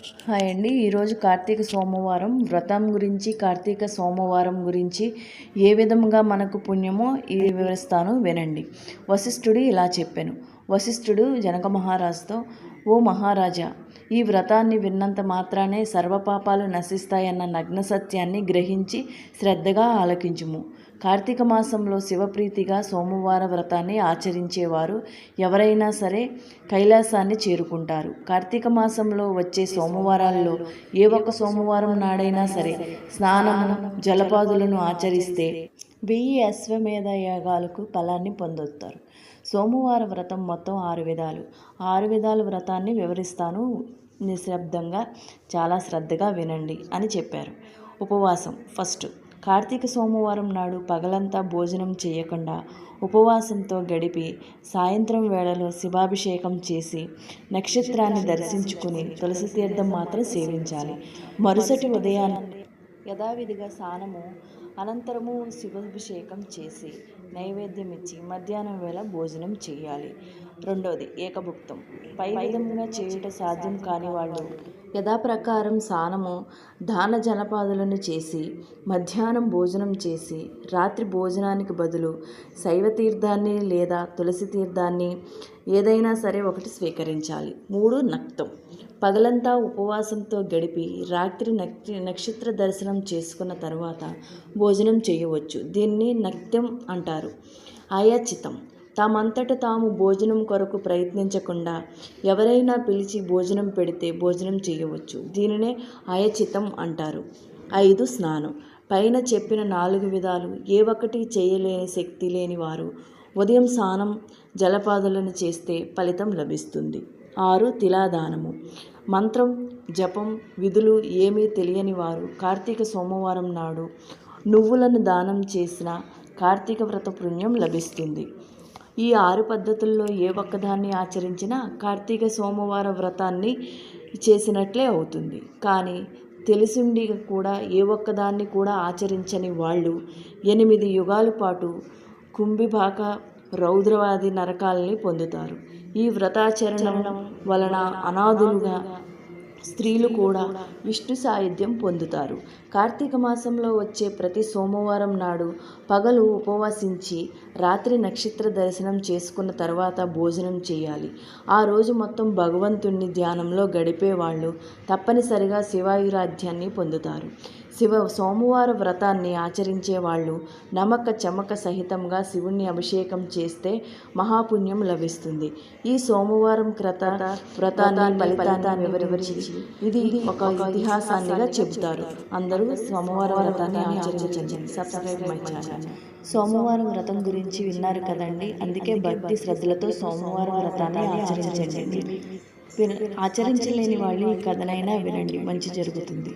Hi అండి. ఈరోజు కార్తీక సోమవారం. వ్రతం గురించి కార్తీక సోమవారం గురించి ఏ విధంగా మనకు పుణ్యమో ఇది వివరిస్తాను వినండి. వశిష్ఠుడు ఇలా చెప్పాను. వశిష్ఠుడు జనక మహారాజుతో ఓ మహారాజా ఈ వ్రతాన్ని విన్నంత మాత్రానే సర్వపాపాలు నశిస్తాయన్న నగ్న సత్యాన్ని గ్రహించి శ్రద్ధగా ఆలకించుము. కార్తీక మాసంలో శివప్రీతిగా సోమవార వ్రతాన్ని ఆచరించేవారు ఎవరైనా సరే కైలాసాన్ని చేరుకుంటారు. కార్తీక మాసంలో వచ్చే సోమవారాల్లో ఏ ఒక్క సోమవారం నాడైనా సరే స్నానము జలపాదులను ఆచరిస్తే వెయ్యి అశ్వమేధ యాగాలకు ఫలాన్ని పొందొస్తారు సోమవార వ్రతం మొత్తం ఆరు విధాలు. ఆరు విధాల వ్రతాన్ని వివరిస్తాను. నిశ్శబ్దంగా చాలా శ్రద్ధగా వినండి అని చెప్పారు. ఉపవాసం. ఫస్ట్ కార్తీక సోమవారం నాడు పగలంతా భోజనం చేయకుండా ఉపవాసంతో గడిపి సాయంత్రం వేళలో శివాభిషేకం చేసి నక్షత్రాన్ని దర్శించుకుని తులసి తీర్థం మాత్రం సేవించాలి. మరుసటి ఉదయాన్నే యథావిధిగా స్నానము అనంతరము శివాభిషేకం చేసి నైవేద్యం ఇచ్చి మధ్యాహ్నం వేళ భోజనం చేయాలి. రెండోది ఏకభుక్తం. పై విధంగా చేయుట సాధ్యం కాని వాళ్ళు యథాప్రకారం స్నానము దాన జలపాదులను చేసి మధ్యాహ్నం భోజనం చేసి రాత్రి భోజనానికి బదులు శైవ తీర్థాన్ని లేదా తులసి తీర్థాన్ని ఏదైనా సరే ఒకటి స్వీకరించాలి. మూడు నక్తం. పగలంతా ఉపవాసంతో గడిపి రాత్రి నక్షత్ర దర్శనం చేసుకున్న తర్వాత భోజనం చేయవచ్చు. దీన్ని నక్త్యం అంటారు. ఆయాచితం. తామంతట తాము భోజనం కొరకు ప్రయత్నించకుండా ఎవరైనా పిలిచి భోజనం పెడితే భోజనం చేయవచ్చు. దీనినే అయచితం అంటారు. ఐదు స్నానం. పైన చెప్పిన నాలుగు విధాలు ఏ ఒక్కటి చేయలేని శక్తి లేని వారు ఉదయం స్నానం జలపాదులను చేస్తే ఫలితం లభిస్తుంది. ఆరు తిలాదానము. మంత్రం జపం విధులు ఏమీ తెలియని వారు కార్తీక సోమవారం నాడు నువ్వులను దానం చేసిన కార్తీక వ్రత పుణ్యం లభిస్తుంది. ఈ ఆరు పద్ధతుల్లో ఏ ఒక్కదాన్ని ఆచరించినా కార్తీక సోమవార వ్రతాన్ని చేసినట్లే అవుతుంది. కానీ తెలిసిండి కూడా ఏ ఒక్కదాన్ని కూడా ఆచరించని వాళ్ళు ఎనిమిది యుగాల పాటు కుంభిభాక రౌద్రవాది నరకాలని పొందుతారు. ఈ వ్రతాచరణం వలన అనాథులుగా స్త్రీలు కూడా విష్ణు సాయుధ్యం పొందుతారు. కార్తీక మాసంలో వచ్చే ప్రతి సోమవారం నాడు పగలు ఉపవాసించి రాత్రి నక్షత్ర దర్శనం చేసుకున్న తర్వాత భోజనం చేయాలి. ఆ రోజు మొత్తం భగవంతుణ్ణి ధ్యానంలో గడిపే వాళ్ళు తప్పనిసరిగా శివాయురాధ్యాన్ని పొందుతారు. శివ సోమవార వ్రతాన్ని ఆచరించే వాళ్ళు నమ్మక చమక సహితంగా శివుణ్ణి అభిషేకం చేస్తే మహాపుణ్యం లభిస్తుంది. ఈ సోమవారం క్రత వ్రతాన్ని ఫలితాన్ని వివరించి ఇది ఒక ఇతిహాసాన్నిగా చెబుతారు. అందరూ సోమవారం వ్రతాన్ని ఆచరించండి. Subscribe my channel. సోమవారం వ్రతం గురించి విన్నారు కదండి. అందుకే భక్తి శ్రద్ధలతో సోమవారం వ్రతాన్ని ఆచరించండి. ఆచరించలేని వాళ్ళు ఈ కథనైనా వినండి. మంచి జరుగుతుంది.